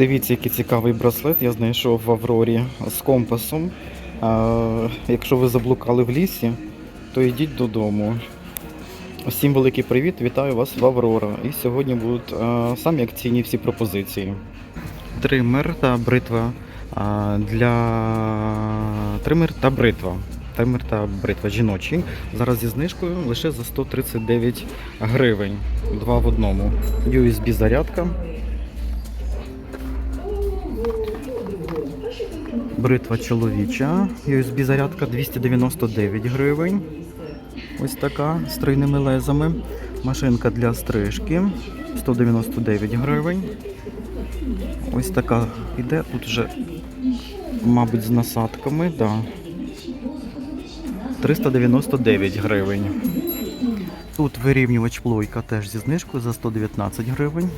Дивіться, який цікавий браслет я знайшов в Аврорі з компасом. Якщо ви заблукали в лісі, то йдіть додому. Всім великий привіт, вітаю вас в Аврора. І сьогодні будуть самі акційні всі пропозиції. Тример та бритва для тример та бритва. Тример та бритва жіночі. Зараз зі знижкою лише за 139 гривень. Два в одному. USB зарядка. Бритва чоловіча, USB зарядка 299 гривень. Ось така з тройними лезами. Машинка для стрижки 199 гривень. Ось така іде. Тут вже, мабуть, з насадками, да. 399 гривень. Тут вирівнювач плойка теж зі знижкою за 119 гривень.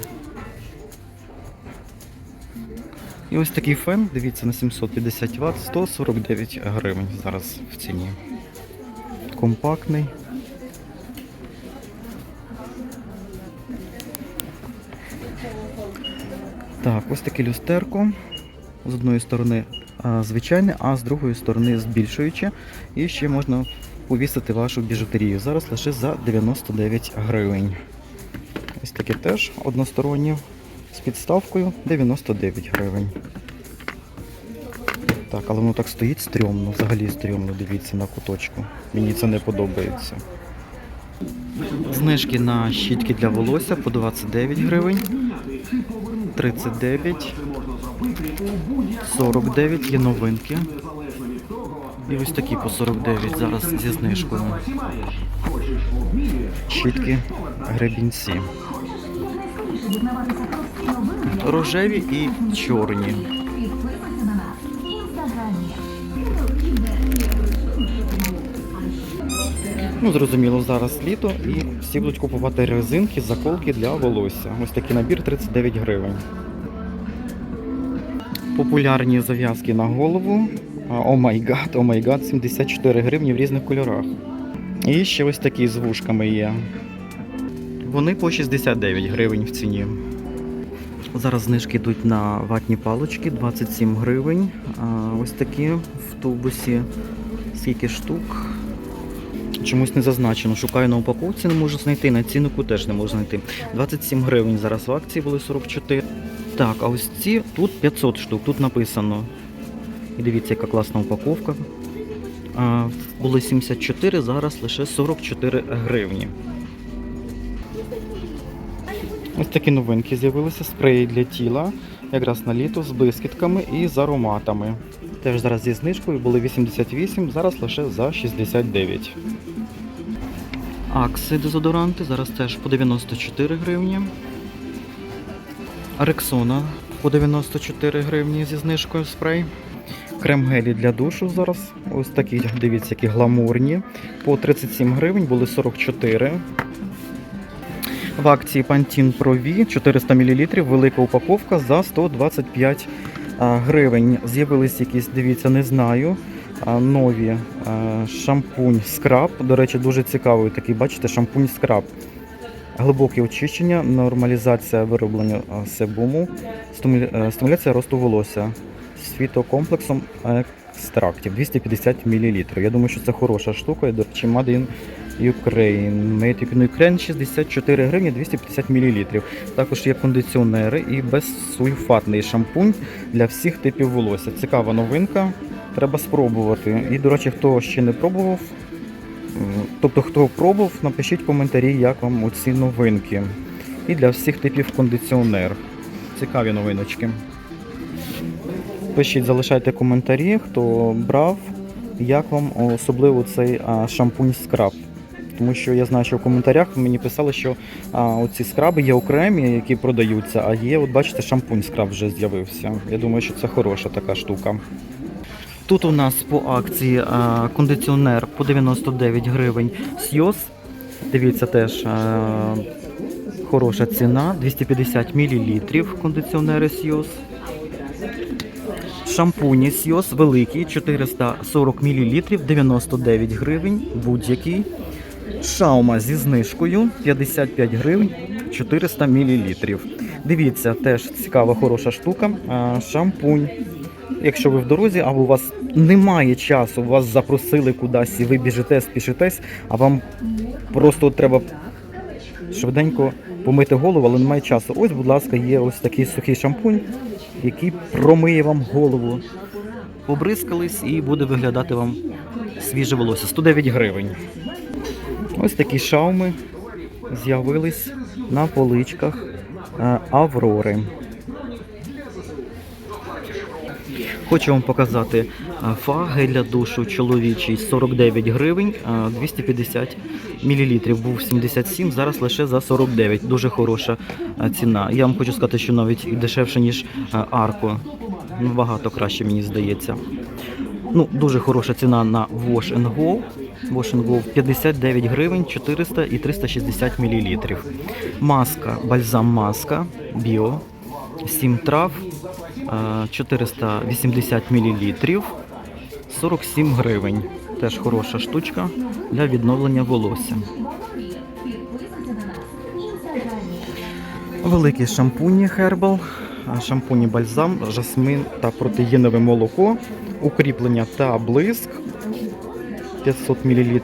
І ось такий фен, дивіться, на 750 Вт, 149 гривень зараз в ціні. Компактний. Так, ось таке люстерко. З одної сторони звичайне, а з другої сторони збільшуюче. І ще можна повісити вашу біжутерію. Зараз лише за 99 гривень. Ось таке теж одностороннє з підставкою 99 гривень. Так, але воно так стоїть стрьомно, взагалі стрьомно, дивіться на куточку. Мені це не подобається. Знижки на щітки для волосся по 29 гривень, 39, 49 є новинки. І ось такі по 49 зараз зі знижкою. Щітки гребінці. Рожеві і чорні. Ну, зрозуміло, зараз літо і всі будуть купувати резинки, заколки для волосся. Ось такий набір 39 гривень. Популярні зав'язки на голову. О май гад, о май гад, 74 гривні в різних кольорах. І ще ось такі з вушками є. Вони по 69 гривень в ціні. Зараз знижки йдуть на ватні палочки 27 гривень. Ось такі в тубусі. Скільки штук? Чомусь не зазначено. Шукаю на упаковці, не можу знайти, на ціннику теж не можу знайти. 27 гривень зараз в акції були 44. Так, а ось ці тут 500 штук, тут написано. І дивіться, яка класна упаковка. А, були 74, зараз лише 44 гривні. Ось такі новинки з'явилися. Спреї для тіла, якраз на літо з блискітками і з ароматами. Теж зараз зі знижкою були 88, зараз лише за 69. Акси дезодоранти зараз теж по 94 гривні. Рексона по 94 гривні зі знижкою спрей. Крем-гелі для душу зараз. Ось такі, дивіться, які гламурні. По 37 гривень були 44. В акції Pantene Pro V 400 мл, велика упаковка за 125 гривень. З'явились якісь, дивіться, не знаю. Нові шампунь скраб. До речі, дуже цікавий такий, бачите, шампунь скраб. Глибоке очищення, нормалізація вироблення себуму, е, стимуляція росту волосся з фітокомплексом екстрактів 250 мл. Я думаю, що це хороша штука. І, до речі, in Ukraine. Made in Ukraine 64 гривні 250 мл. Також є кондиціонери і безсульфатний шампунь для всіх типів волосся. Цікава новинка. Треба спробувати. І, до речі, хто ще не пробував, тобто хто пробував, напишіть коментарі, як вам оці новинки. І для всіх типів кондиціонер. Цікаві новиночки. Пишіть, залишайте коментарі, хто брав, як вам особливо цей а, шампунь скраб. Тому що я знаю, що в коментарях мені писали, що а, оці скраби є окремі, які продаються, а є, от бачите, шампунь скраб вже з'явився. Я думаю, що це хороша така штука. Тут у нас по акції а, кондиціонер по 99 гривень Сйоз. Дивіться, теж а, хороша ціна, 250 мл кондиціонери Сйоз. Шампуні Сйоз великий 440 мл 99 гривень будь-який. Шаума зі знижкою 55 гривень 400 мл. Дивіться, теж цікава, хороша штука. Шампунь. Якщо ви в дорозі, або у вас немає часу, вас запросили кудись і ви біжите, спішитесь, а вам просто треба швиденько помити голову, але немає часу. Ось, будь ласка, є ось такий сухий шампунь, який промиє вам голову. Побризкались і буде виглядати вам свіже волосся. 109 гривень. Ось такі шауми з'явились на поличках е, Аврори. Хочу вам показати е, фа гель для душу чоловічий 49 гривень, е, 250 мл. Був 77, зараз лише за 49. Дуже хороша е, ціна. Я вам хочу сказати, що навіть дешевше, ніж е, Арко. Набагато краще, мені здається. Ну, дуже хороша ціна на Wash and Go. Wash and Go 59 гривень, 400 і 360 мл. Маска, бальзам маска, біо, 7 трав, е, 480 мл, 47 гривень. Теж хороша штучка для відновлення волосся. Підписуйся на нас в інстаграмі. Великі шампуні Herbal, шампуні бальзам, жасмин та протеїнове молоко, укріплення та блиск 500 мл.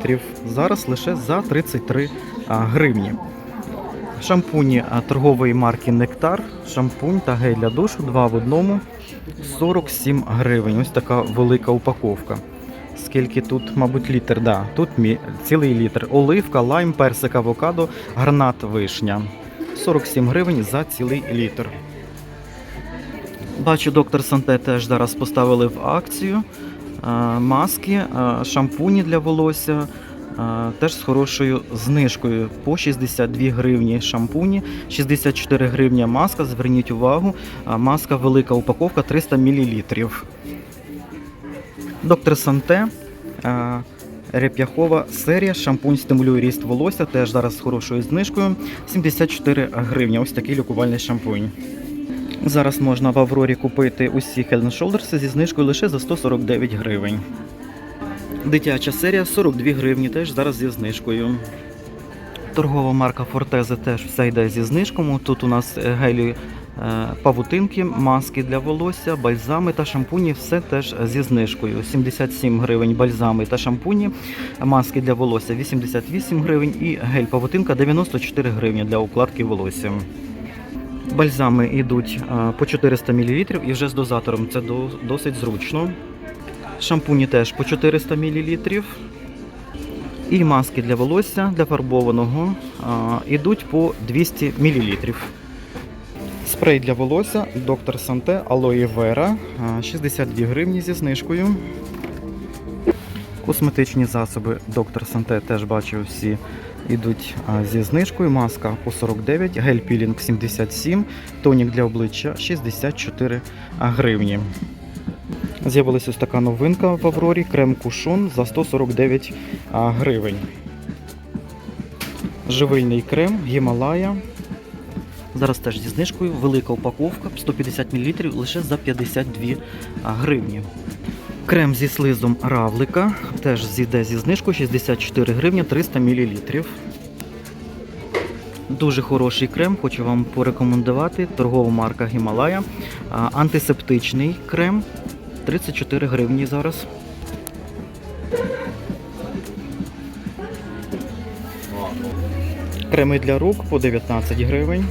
Зараз лише за 33 гривні. Шампуні торгової марки Нектар, шампунь та гель для душу 2 в одному 47 гривень. Ось така велика упаковка. Скільки тут, мабуть, літр, да, тут цілий літр. Оливка, лайм, персик, авокадо, гранат, вишня. 47 гривень за цілий літр. Бачу, доктор Санте теж зараз поставили в акцію. Маски, шампуні для волосся. Теж з хорошою знижкою по 62 гривні шампуні, 64 гривні маска. Зверніть увагу, маска велика упаковка 300 мл. Доктор Санте. Реп'яхова серія шампунь стимулює ріст волосся, теж зараз з хорошою знижкою 74 гривні. Ось такий лікувальний шампунь. Зараз можна в Аврорі купити усі Head Shoulders зі знижкою лише за 149 гривень. Дитяча серія 42 гривні, теж зараз зі знижкою. Торгова марка Forteze теж вся йде зі знижкою. Тут у нас е, гелі е, павутинки, маски для волосся, бальзами та шампуні, все теж зі знижкою. 77 гривень бальзами та шампуні, маски для волосся 88 гривень і гель павутинка 94 гривні для укладки волосся. Бальзами йдуть е, по 400 мл і вже з дозатором це досить зручно. Шампуні теж по 400 мл. І маски для волосся для фарбованого йдуть по 200 мл. Спрей для волосся доктор Санте Алоє Вера 62 гривні зі знижкою. Косметичні засоби доктор Санте теж бачу всі йдуть зі знижкою. Маска по 49, гель пілінг 77, тонік для обличчя 64 гривні. З'явилася ось така новинка в Аврорі, крем кушон за 149 гривень. Живильний крем Гімалая. Зараз теж зі знижкою, велика упаковка 150 мл лише за 52 гривні. Крем зі слизом равлика теж зійде зі знижкою 64 гривні 300 мл. Дуже хороший крем, хочу вам порекомендувати. Торгова марка Гімалая. Антисептичний крем 34 гривні зараз. Креми для рук по 19 гривень.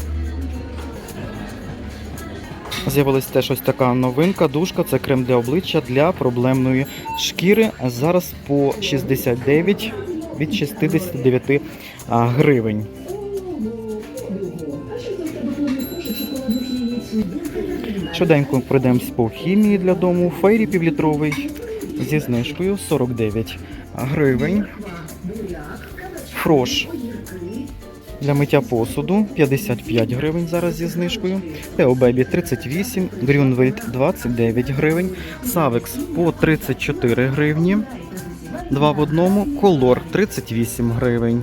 З'явилась теж ось така новинка. Душка це крем для обличчя для проблемної шкіри. Зараз по 69 від 69 а, гривень. Швиденько пройдемось по хімії для дому. Фейрі півлітровий зі знижкою 49 гривень. Фрош для миття посуду 55 гривень зараз зі знижкою. Тео Бебі 38, Грюнвельд 29 гривень, Савекс по 34 гривні. Два в одному, Колор 38 гривень.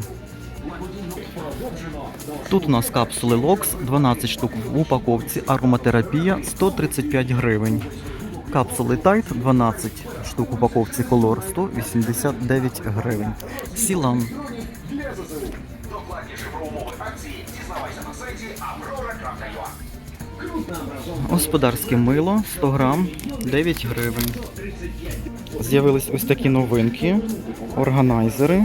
Тут у нас капсули Локс 12 штук в упаковці, ароматерапія 135 гривень. Капсули Тайт 12 штук в упаковці Колор 189 гривень. Сілан Господарське мило 100 грам 9 гривень. З'явились ось такі новинки, органайзери.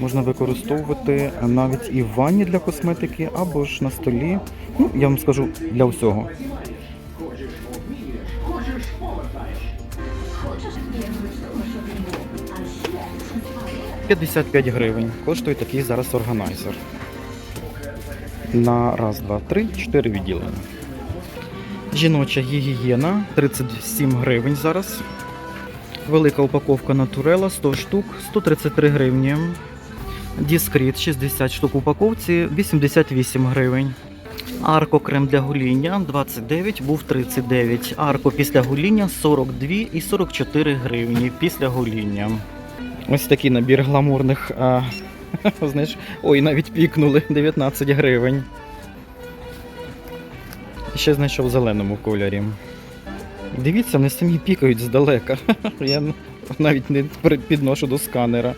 Можна використовувати навіть і в ванні для косметики, або ж на столі. Ну, я вам скажу для всього. 55 гривень. Коштує такий зараз органайзер. На раз, два, три, чотири відділення. Жіноча гігієна 37 гривень зараз. Велика упаковка натурела 100 штук, 133 гривні. Діскріт 60 штук в упаковці, 88 гривень. Арко крем для гоління 29, був 39. Арко після гоління 42 і 44 гривні після гоління. Ось такий набір гламурних. Знаєш, ой, навіть пікнули 19 гривень. Ще знайшов в зеленому кольорі. Дивіться, вони самі пікають здалека. Я навіть не підношу до сканера.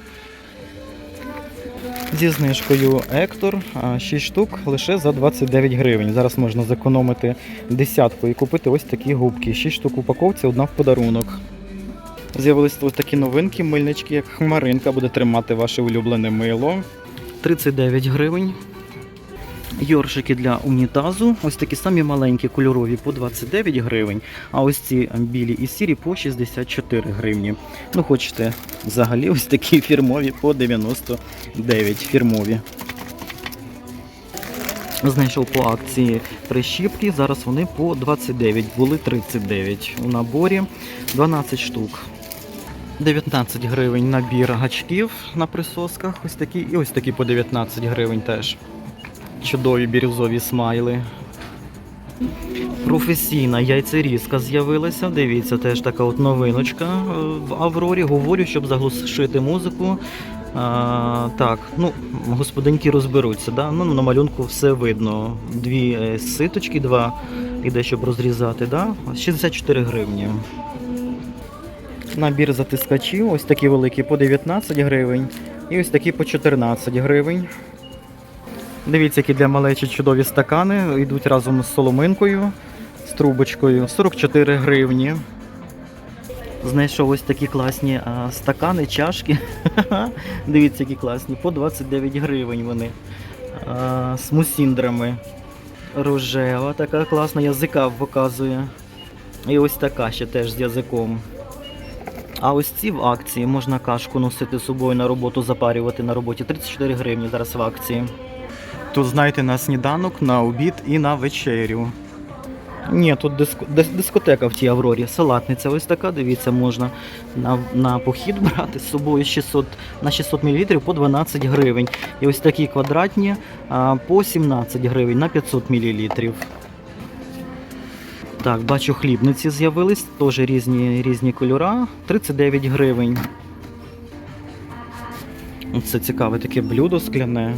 Зі знижкою Ектор 6 штук лише за 29 гривень. Зараз можна зекономити десятку і купити ось такі губки. 6 штук упаковці, одна в подарунок. З'явились ось такі новинки, мильнички, як хмаринка буде тримати ваше улюблене мило. 39 гривень. Йоршики для унітазу. Ось такі самі маленькі кольорові по 29 гривень. А ось ці білі і сірі по 64 гривні. Ну, хочете взагалі ось такі фірмові по 99 фірмові. Знайшов по акції прищіпки. Зараз вони по 29, були 39 у наборі 12 штук. 19 гривень набір гачків на присосках. Ось такі, і ось такі по 19 гривень теж. Чудові бірюзові смайли. Професійна яйцерізка з'явилася. Дивіться, теж така от новиночка в Аврорі. Говорю, щоб заглушити музику. А, так, ну, господинки розберуться. Да? Ну, на малюнку все видно. Дві е, ситочки, два іде, щоб розрізати. Да? 64 гривні. Набір затискачів, ось такі великі по 19 гривень. І ось такі по 14 гривень. Дивіться, які для малечі чудові стакани. Йдуть разом з соломинкою, з трубочкою. 44 гривні. Знайшов ось такі класні а, стакани, чашки. Дивіться, які класні. По 29 гривень вони. А, з мусіндрами. Рожева, така класна, язика показує. І ось така ще теж з язиком. А ось ці в акції можна кашку носити з собою на роботу, запарювати на роботі. 34 гривні зараз в акції. Тут знаєте на сніданок, на обід і на вечерю. Ні, тут диско, дискотека в тій Аврорі. Салатниця ось така, дивіться, можна на, на похід брати з собою 600, на 600 мл по 12 гривень. І ось такі квадратні а, по 17 гривень на 500 мл. Так, бачу, хлібниці з'явились, теж різні, різні кольора. 39 гривень. Це цікаве таке блюдо скляне.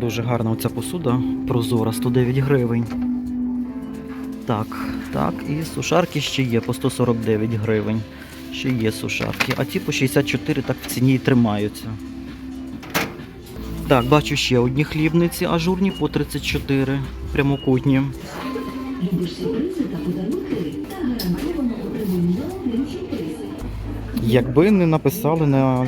Дуже гарна оця посуда. Прозора, 109 гривень. Так, так, і сушарки ще є по 149 гривень. Ще є сушарки. А ті по 64 так в ціні і тримаються. Так, бачу ще одні хлібниці ажурні по 34, прямокутні. Якби не написали на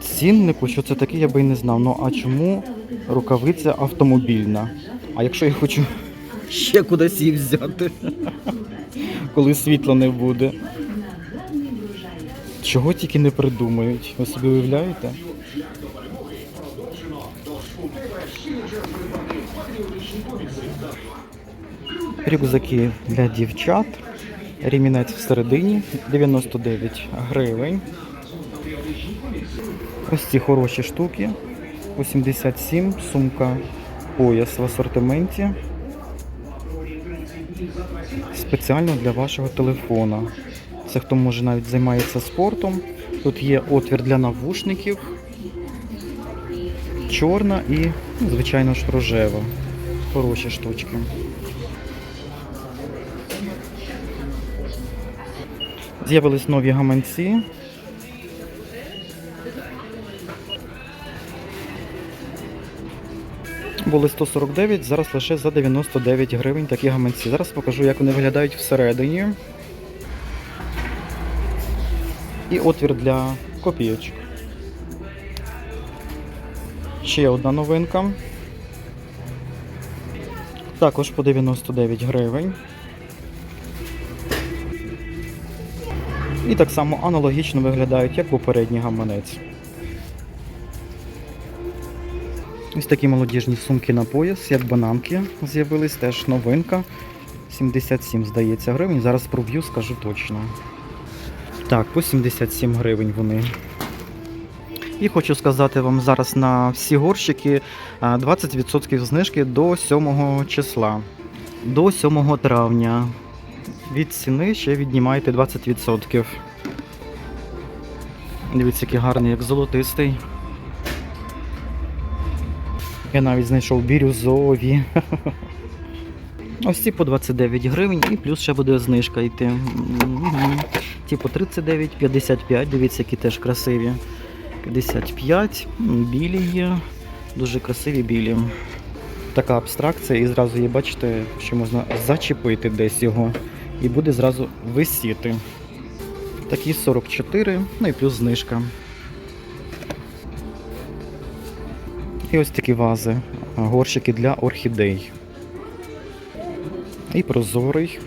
ціннику, що це таке, я би і не знав. Ну а чому рукавиця автомобільна? А якщо я хочу ще кудись їх взяти, коли світла не буде? Чого тільки не придумають? Ви собі уявляєте? Рюкзаки для дівчат. Ремінець всередині 99 гривень. Ось ці хороші штуки. 87, сумка пояс в асортименті. Спеціально для вашого телефона. Це хто може навіть займається спортом. Тут є отвір для навушників. Чорна і, ну, звичайно ж, рожева. Хороші штучки. З'явились нові гаманці. Були 149, зараз лише за 99 гривень такі гаманці. Зараз покажу, як вони виглядають всередині. І отвір для копійочок. Ще одна новинка. Також по 99 гривень. І так само аналогічно виглядають, як попередній гаманець. Ось такі молодіжні сумки на пояс, як бананки з'явились, теж новинка. 77, здається, гривень. Зараз проб'ю, скажу точно. Так, по 77 гривень вони. І хочу сказати вам зараз на всі горщики 20% знижки до 7 числа. До 7 травня. Від ціни ще віднімайте 20%. Дивіться, який гарний, як золотистий. Я навіть знайшов бірюзові. Ось ці по 29 гривень і плюс ще буде знижка йти. По 39, 55, дивіться, які теж красиві. 55, білі є, дуже красиві білі. Така абстракція, і зразу є, бачите, що можна зачепити десь його, і буде зразу висіти. Такі 44, ну і плюс знижка. І ось такі вази, горщики для орхідей. І прозорий.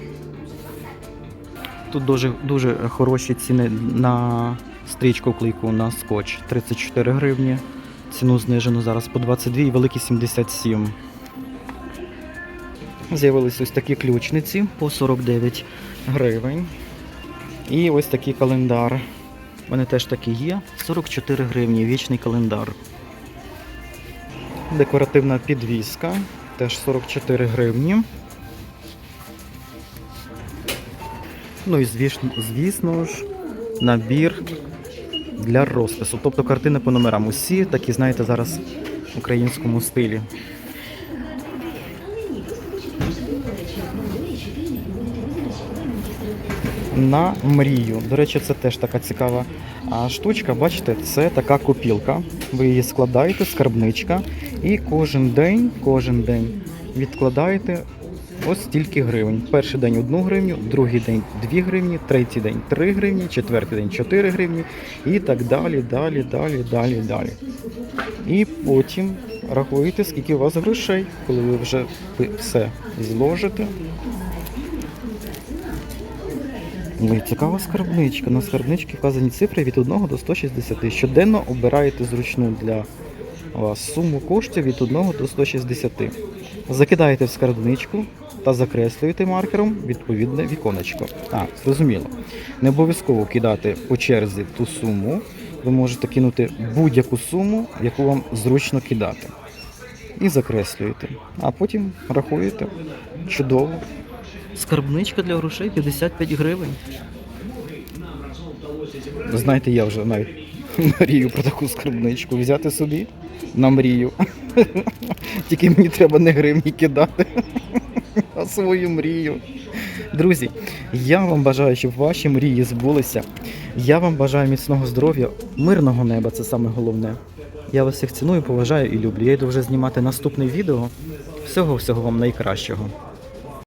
Тут дуже, дуже хороші ціни на стрічку клейку на скотч 34 гривні. Ціну знижено зараз по 22 і великі 77. З'явились ось такі ключниці по 49 гривень. І ось такий календар. Вони теж такі є. 44 гривні, вічний календар. Декоративна підвіска, теж 44 гривні. Ну і звісно, звісно ж, набір для розпису. Тобто картини по номерам. Усі такі, знаєте, зараз в українському стилі. На мрію. До речі, це теж така цікава штучка. Бачите, це така копілка. Ви її складаєте, скарбничка, і кожен день, кожен день відкладаєте ось стільки гривень. Перший день 1 гривню, другий день 2 гривні, третій день 3 гривні, четвертий день 4 гривні і так далі, далі, далі, далі, далі. І потім рахуєте, скільки у вас грошей, коли ви вже все зложите. Цікава скарбничка. На скарбничці вказані цифри від 1 до 160. Щоденно обираєте зручну для вас суму коштів від 1 до 160. Закидаєте в скарбничку та закреслюєте маркером відповідне віконечко. А, зрозуміло. Не обов'язково кидати по черзі ту суму. Ви можете кинути будь-яку суму, яку вам зручно кидати. І закреслюєте. А потім рахуєте. Чудово. Скарбничка для грошей 55 гривень. Знаєте, я вже навіть мрію про таку скарбничку взяти собі на мрію. Тільки мені треба не гривні кидати, а свою мрію. Друзі, я вам бажаю, щоб ваші мрії збулися. Я вам бажаю міцного здоров'я, мирного неба, це саме головне. Я вас всіх ціную, поважаю і люблю. Я йду вже знімати наступне відео. Всього всього вам найкращого.